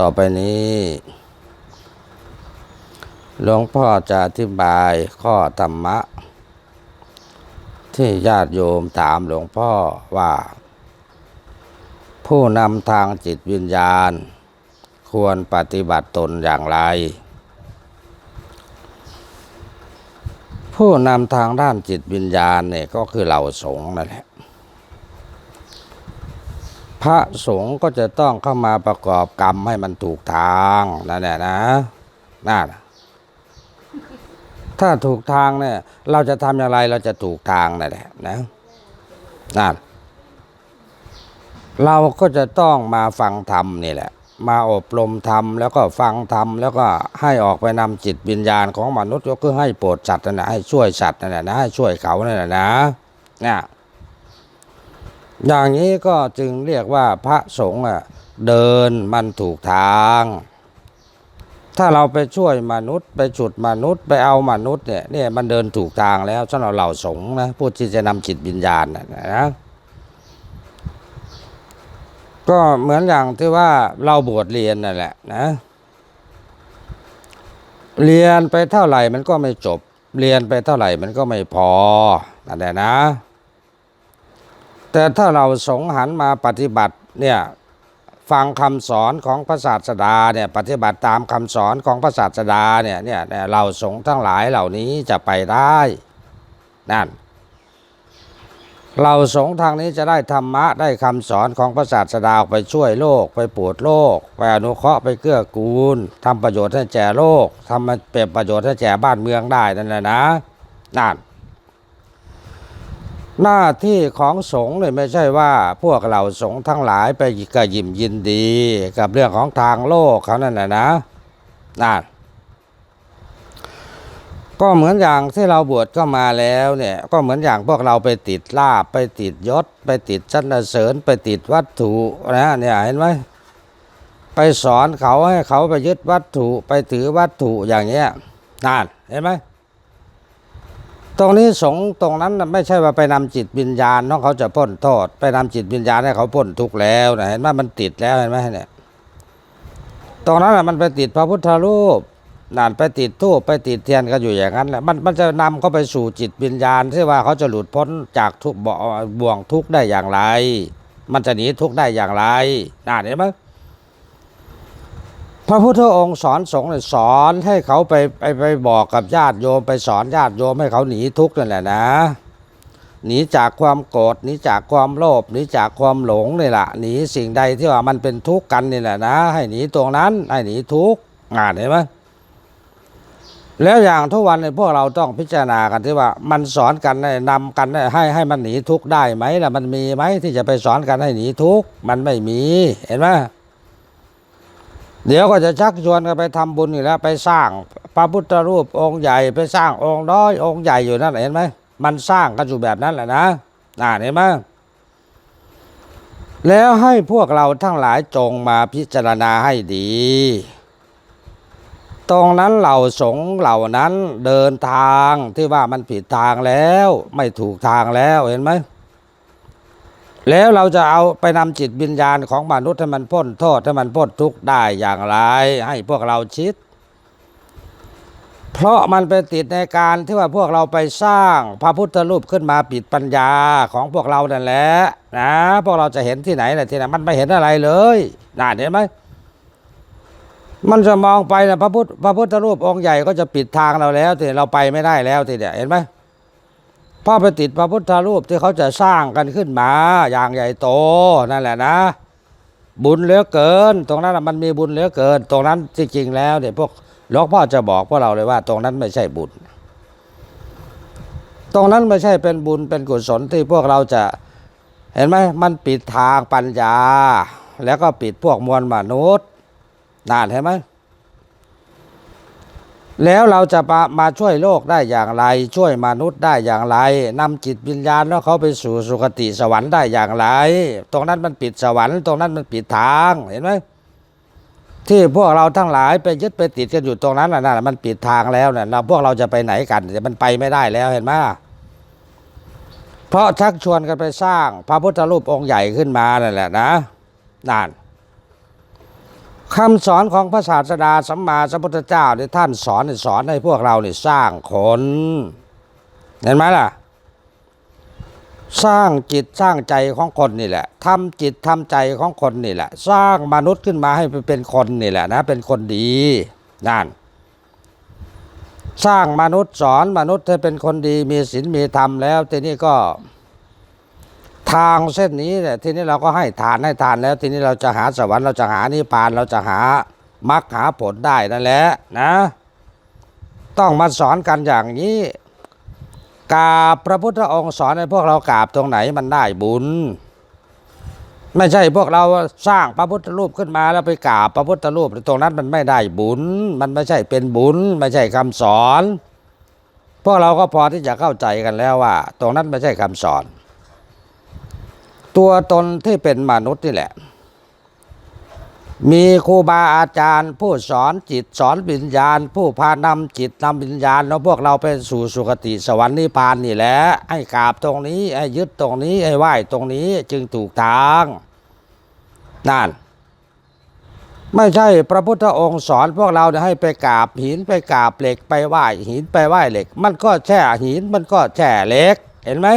ต่อไปนี้หลวงพ่อจะอธิบายข้อธรรมะ ที่ญาติโยมถามหลวงพ่อว่า ผู้นำทางจิตวิญญาณ ควรปฏิบัติตนอย่างไร ผู้นำทางด้านจิตวิญญาณเนี่ยก็คือเหล่าสงฆ์นั่นแหละ พระสงฆ์ก็จะต้องเข้ามาประกอบกรรมให้มันถูกทางนั่นแหละนะนั่นน่ะถ้าถูกทางเนี่ย เราจะทำอย่างไรเราจะถูกทางนั่นแหละนะนั่นเราก็จะต้องมาฟังธรรมนี่แหละ มาอบรมธรรมแล้วก็ฟังธรรมแล้วก็ให้ออกไปนำจิตวิญญาณของมนุษย์ก็คือให้โปรดสัตว์นะให้ช่วยสัตว์นั่นแหละนะให้ช่วยเขานั่นแหละนะเนี่ย อย่างนี้ก็จึงเรียกว่าพระสงฆ์เดินมันถูกทาง ถ้าเราไปช่วยมนุษย์ ไปฉุดมนุษย์ไปเอามนุษย์เนี่ยเนี่ยมันเดินถูกทางแล้วสำหรับเหล่าสงฆ์นะผู้ที่จะนำจิตวิญญาณนะนะก็เหมือนอย่างที่ว่าเราบวชเรียนนั่นแหละนะเรียนไปเท่าไหร่มันก็ไม่จบ เรียนไปเท่าไหร่มันก็ไม่พอนั่นแหละนะ แต่ถ้าเราสงหันมาปฏิบัติเนี่ยฟังคำสอนของพระศาสดาเนี่ยปฏิบัติตามคำสอนของพระศาสดาเนี่ยเนี่ยเราสงทั้งหลายเหล่านี้จะไปได้นั่นเราสงทางนี้จะได้ธรรมะได้คำสอนของพระศาสดาไปช่วยโลก ไปปวดโลก ไปอนุเคราะห์ไปเกื้อกูลทำประโยชน์ให้แก่โลกทำมาเป็นประโยชน์ให้แก่บ้านเมืองได้นั่นแหละนะนั่น หน้าที่ของสงฆ์เนี่ยไม่ใช่ว่าพวกเราสงฆ์ทั้งหลายไปกระยิมยินดี กับเรื่องของทางโลกเขานั่นแหละนะนั่นก็เหมือนอย่างที่เราบวชก็มาแล้วเนี่ยก็เหมือนอย่างพวกเราไปติดลาบไปติดยศ ไปติดชันเสริญไปติดวัตถุนะเนี่ยเห็นไหมไปสอนเขาให้เขาไปยึดวัตถุไปถือวัตถุอย่างเงี้ยนั่นเห็นไหม ตรงนี้สงตรงนั้นไม่ใช่ว่าไปนำจิตวิญญาณน้องเขาจะพ้นโทษ ไปนำจิตวิญญาณให้เขาพ้นทุกข์แล้วนะเห็นไหมมันติดแล้วเห็นไหมเนี่ยตรงนั้นมันไปติดพระพุทธรูปนั่นไปติดทูปไปติดเทียนก็อยู่อย่างนั้นแหละมันมันจะนำเขาไปสู่จิตวิญญาณที่ว่าเขาจะหลุดพ้นจากทุกบ่วงทุกข์ได้อย่างไร มันจะหนีทุกข์ได้อย่างไรน่าเห็นไหม พระพุทธองค์สอนสงฆ์สอนให้เขาไปไปไปบอกกับญาติโยมไปสอนญาติโยมให้เขาหนีทุกข์นั่นแหละนะหนีจากความโกรธหนีจากความโลภหนีจากความหลงนี่แหละหนีสิ่งใดที่ว่ามันเป็นทุกข์กันนี่แหละนะ ให้หนีตรงนั้นให้หนีทุกข์งานเห็นไหมแล้วอย่างทุกวันเนี่ยพวกเราต้องพิจารณากันที่ว่า มันสอนกันนี่นำกันนี่ให้ให้มันหนีทุกข์ได้ไหมล่ะมันมีไหมที่จะไปสอนกันให้หนีทุกข์มันไม่มีเห็นไหม เดี๋ยวก็จะชักชวนกันไปทำบุญอีกแล้ว ไปสร้างพระพุทธรูปองค์ใหญ่ไปสร้างองค์น้อยองค์ใหญ่อยู่นั่นเห็นไหมมันสร้างกันอยู่แบบนั้นแหละนะน่าเห็นไหมแล้วให้พวกเราทั้งหลายจงมาพิจารณาให้ดี ตรงนั้นเหล่าสงเหล่านั้นเดินทางที่ว่ามันผิดทางแล้ว ไม่ถูกทางแล้วเห็นไหม แล้วเราจะเอาไปนำจิตวิญญาณของมนุษย์ให้มันพ้นโทษให้มันพ้นทุกข์ได้อย่างไร ให้พวกเราชิด เพราะมันไปติดในการที่ว่าพวกเราไปสร้างพระพุทธรูปขึ้นมาปิดปัญญาของพวกเรานั่นแหละนะพวกเราจะเห็นที่ไหนล่ะที่ไหนมันไม่เห็นอะไรเลยน่าเห็นไหมมันจะมองไปนะพระพุทธพระพุทธรูปองค์ใหญ่ก็จะปิดทางเราแล้วทีเราไปไม่ได้แล้วทีเดียวเห็นไหม พ่อไปติดพระพุทธรูปที่เขาจะสร้างกันขึ้นมาอย่างใหญ่โตนั่นแหละนะ บุญเหลือเกิน ตรงนั้นน่ะมันมีบุญเหลือเกิน ตรงนั้นจริงๆแล้วเนี่ยพวกหลวงพ่อจะบอกพวกเราเลยว่า ตรงนั้นไม่ใช่บุญ ตรงนั้นไม่ใช่เป็นบุญเป็นกุศลที่พวกเราจะเห็นไหมมันปิดทางปัญญา แล้วก็ปิดพวกมวลมนุษย์นานเห็นไหม แล้วเราจะมามาช่วยโลกได้อย่างไร ช่วยมนุษย์ได้อย่างไรนำจิตวิญญาณแล้วเขาไปสู่สุคติสวรรค์ได้อย่างไร ตรงนั้นมันปิดสวรรค์ตรงนั้นมันปิดทางเห็นไหมที่พวกเราทั้งหลายไปยึดไปติดกันอยู่ตรงนั้นน่ะนั่นน่ะมันปิดทางแล้วเนี่ยเราพวกเราจะไปไหนกันมันไปไม่ได้แล้วเห็นไหมเพราะชักชวนกันไปสร้างพระพุทธรูปองค์ใหญ่ขึ้นมานั่นแหละนะนั่น คำสอนของพระศาสดาสัมมาสัมพุทธเจ้าเนี่ท่านสอนเนี่ยสอนให้พวกเราเนี่ยสร้างคน เห็นไหมล่ะ สร้างจิตสร้างใจของคนนี่แหละทำจิตทำใจของคนนี่แหละ สร้างมนุษย์ขึ้นมาให้เป็นคนนี่แหละนะ เป็นคนดีนั่นสร้างมนุษย์สอนมนุษย์ให้เป็นคนดีมีศีลมีธรรมแล้วทีนี้ก็ ทางเส้นนี้เนี่ยทีนี้เราก็ให้ทานให้ทานแล้ว ทีนี้เราจะหาสวรรค์เราจะหานิพพานเราจะหามรรคหาผลได้นั่นแหละนะ ต้องมาสอนกันอย่างนี้กราบพระพุทธองค์สอนให้พวกเรากราบตรงไหนมันได้บุญ ไม่ใช่พวกเราสร้างพระพุทธรูปขึ้นมาแล้วไปกราบพระพุทธรูปตรงนั้นมันไม่ได้บุญ มันไม่ใช่เป็นบุญ ไม่ใช่คำสอน พวกเราก็พอที่จะเข้าใจกันแล้วว่า ตรงนั้นไม่ใช่คำสอน ตัวตนที่เป็นมนุษย์นี่แหละ มีครูบาอาจารย์ ผู้สอนจิตสอนวิญญาณ ผู้พานำจิตนำวิญญาณแล้วพวกเราไปสู่สุคติสวรรค์นิพพานนี่แหละให้กราบตรงนี้ให้ยึดตรงนี้ให้ไหว้ตรงนี้จึงถูกทางนั่นไม่ใช่พระพุทธองค์สอนพวกเราให้ไปกราบหินไปกราบเหล็กไปไหว้หินไปไหว้เหล็ก มันก็แช่หินมันก็แช่เหล็ก เห็นไหม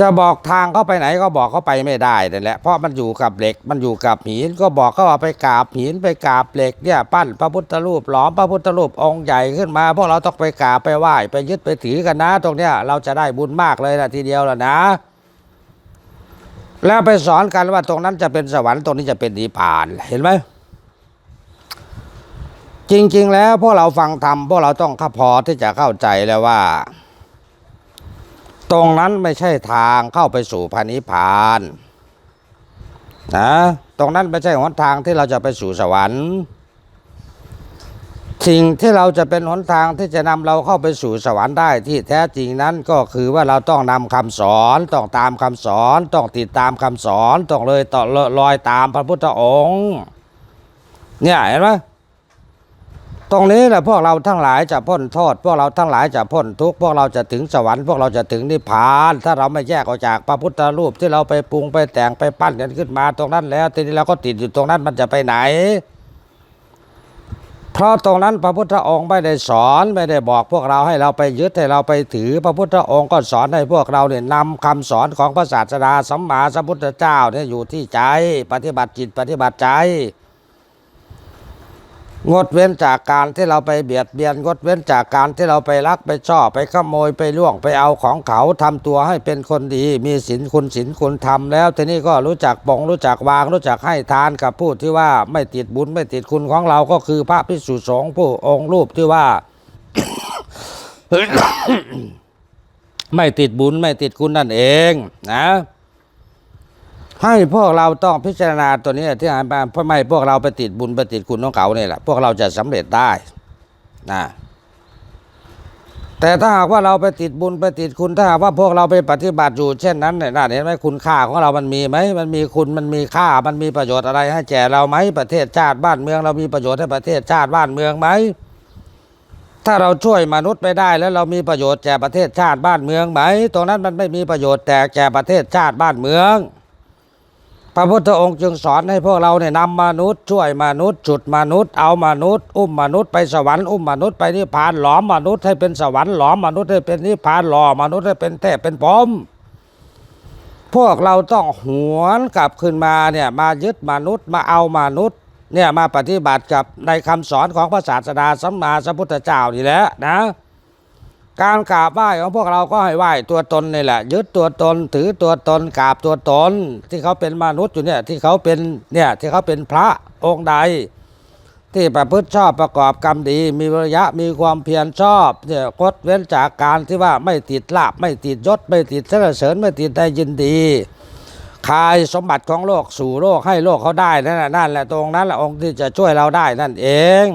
จะบอกทางเข้าไปไหนก็บอกเข้าไปไม่ได้นั่นแหละเพราะมันอยู่กับเหล็กมันอยู่กับหินก็บอกเขาว่าไปกราบหินไปกราบเหล็กเนี่ยปั้นพระพุทธรูปหลอมพระพุทธรูปองค์ใหญ่ขึ้นมา พวกเราต้องไปกราบไปไหว้ไปยึดไปถือกันนะ ตรงเนี้ยเราจะได้บุญมากเลยนะทีเดียวและนะ แล้วไปสอนกันว่าตรงนั้นจะเป็นสวรรค์ตรงนี้จะเป็นนิพพานเห็นไหมจริง ๆ แล้วพวกเราฟังธรรมพวกเราต้องข้าพอที่จะเข้าใจแล้วว่า ตรงนั้นไม่ใช่ทางเข้าไปสู่พระนิพพานนะตรงนั้นไม่ใช่หนทางที่เราจะไปสู่สวรรค์สิ่งที่เราจะเป็นหนทางที่จะนำเราเข้าไปสู่สวรรค์ได้ที่แท้จริงนั้นก็คือว่าเราต้องนำคำสอนต้องตามคำสอนต้องติดตามคำสอนต้องเลยต่อลอยตามพระพุทธองค์ เนี่ยเห็นไหม ตรงนี้แหละพวกเราทั้งหลายจะพ้นโทษ พวกเราทั้งหลายจะพ้นทุกข์พวกเราจะถึงสวรรค์พวกเราจะถึงนิพพาน ถ้าเราไม่แยกออกจากพระพุทธรูปที่เราไปปรุงไปแต่งไปปั้นกันขึ้นมาตรงนั้นแล้ว ทีนี้เราก็ติดอยู่ตรงนั้นมันจะไปไหน เพราะตรงนั้นพระพุทธองค์ไม่ได้สอนไม่ได้บอกพวกเราให้เราไปยึดให้เราไปถือ พระพุทธองค์ก็สอนให้พวกเราเนี่ยนำคำสอนของพระศาสดาสัมมาสัมพุทธเจ้าเนี่ยอยู่ที่ใจ ปฏิบัติจิตปฏิบัติใจ งดเว้นจากการที่เราไปเบียดเบียนงดเว้นจากการที่เราไปลักไปชอบไปขโมยไปล่วงไปเอาของเขาทำตัวให้เป็นคนดี มีศีลคุณศีลคุณธรรมแล้วทีนี้ก็รู้จักปองรู้จักวาง รู้จักให้ทานกับผู้ที่ว่าไม่ติดบุญไม่ติดคุณของเราก็คือพระพิสุสงฆ์ผู้องค์รูปที่ว่าไม่ติดบุญไม่ติดคุณนั่นเองนะ ให้พวกเราต้องพิจารณาตัวนี้ที่อ่านมาเพราะไม่พวกเราไปติดบุญไปติดคุณของเขาเนี่ยแหละพวกเราจะสำเร็จได้นะแต่ถ้าหากว่าเราไปติดบุญไปติดคุณถ้าหากว่าพวกเราไปปฏิบัติอยู่เช่นนั้นเนี่ยน่าเห็นไหมคุณค่าของเรามันมีไหมมันมีคุณมันมีค่ามันมีประโยชน์อะไร ให้แก่เราไหมประเทศชาติบ้านเมือง เรามีประโยชน์ให้ประเทศชาติบ้านเมืองไหมถ้าเราช่วยมนุษย์ไปได้แล้วเรามีประโยชน์แก่ประเทศชาติบ้านเมืองไหมตรงนั้นมันไม่มีประโยชน์แต่แก่ประเทศชาติบ้านเมือง พระพุทธองค์จึงสอนให้พวกเราเนี่ยนำมนุษย์ช่วยมนุษย์จุดมนุษย์เอามนุษย์อุ้มมนุษย์ไปสวรรค์อุ้มมนุษย์ไปนิพพานหลอมมนุษย์ให้เป็นสวรรค์หลอมมนุษย์ให้เป็นนิพพานหล่อมนุษย์ให้เป็นเทพเป็นพรหมพวกเราต้องหวนกลับขึ้นมาเนี่ยมายึดมนุษย์มาเอามนุษย์เนี่ยมาปฏิบัติกับในคำสอนของพระศาสดาสัมมาสัมพุทธเจ้านี่แหละนะ การกราบไหว้ของพวกเราก็ให้ไหว้ตัวตนนี่แหละ ยึดตัวตนถือตัวตนกราบตัวตน ที่เขาเป็นมนุษย์อยู่เนี่ยที่เขาเป็นเนี่ยที่เขาเป็นพระองค์ใด ที่ประพฤติชอบประกอบกรรมดี มีวิริยะมีความเพียรชอบเนี่ยกดเว้นจากการที่ว่าไม่ติดลาบไม่ติดยศไม่ติดเสรเสริญไม่ติดได้ยินดีขายสมบัติของโลกสู่โลกให้โลกเขาได้นั่นน่ะนั่นแหละตรงนั้นแหละองค์ที่จะช่วยเราได้นั่นเอง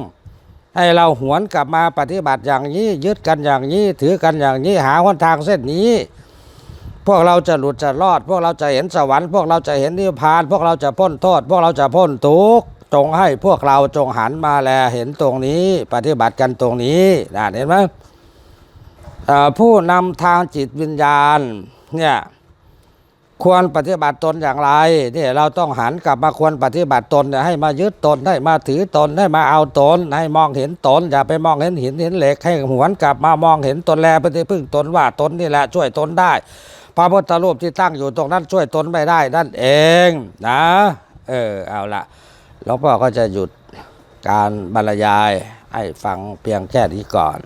ให้เราหวนกลับมาปฏิบัติอย่างนี้ยึดกันอย่างนี้ถือกันอย่างนี้หาหนทางเส้นนี้ พวกเราจะหลุดจะรอด พวกเราจะเห็นสวรรค์พวกเราจะเห็นนิพพาน พวกเราจะพ้นโทษ พวกเราจะพ้นทุกข์จงให้พวกเราจงหันมาแลเห็นตรงนี้ ปฏิบัติกันตรงนี้นะเห็นไหมผู้นำทางจิตวิญญาณเนี่ย ควรปฏิบัติตนอย่างไรที่เราต้องหันกลับมาควรปฏิบัติตนให้มายึดตนให้มาถือตนให้มาเอาตน ให้มองเห็นตน อย่าไปมองเห็นหินเห็นเหล็กให้หวนกลับมามองเห็นตนแลปฏิพึ่งตนว่าตนนี่แหละช่วยตนได้ พระพุทธรูปที่ตั้งอยู่ตรงนั้นช่วยตนไม่ได้นั่นเองนะเออเอาละหลวงพ่อก็จะหยุดการบรรยายให้ฟังเพียงแค่นี้ก่อน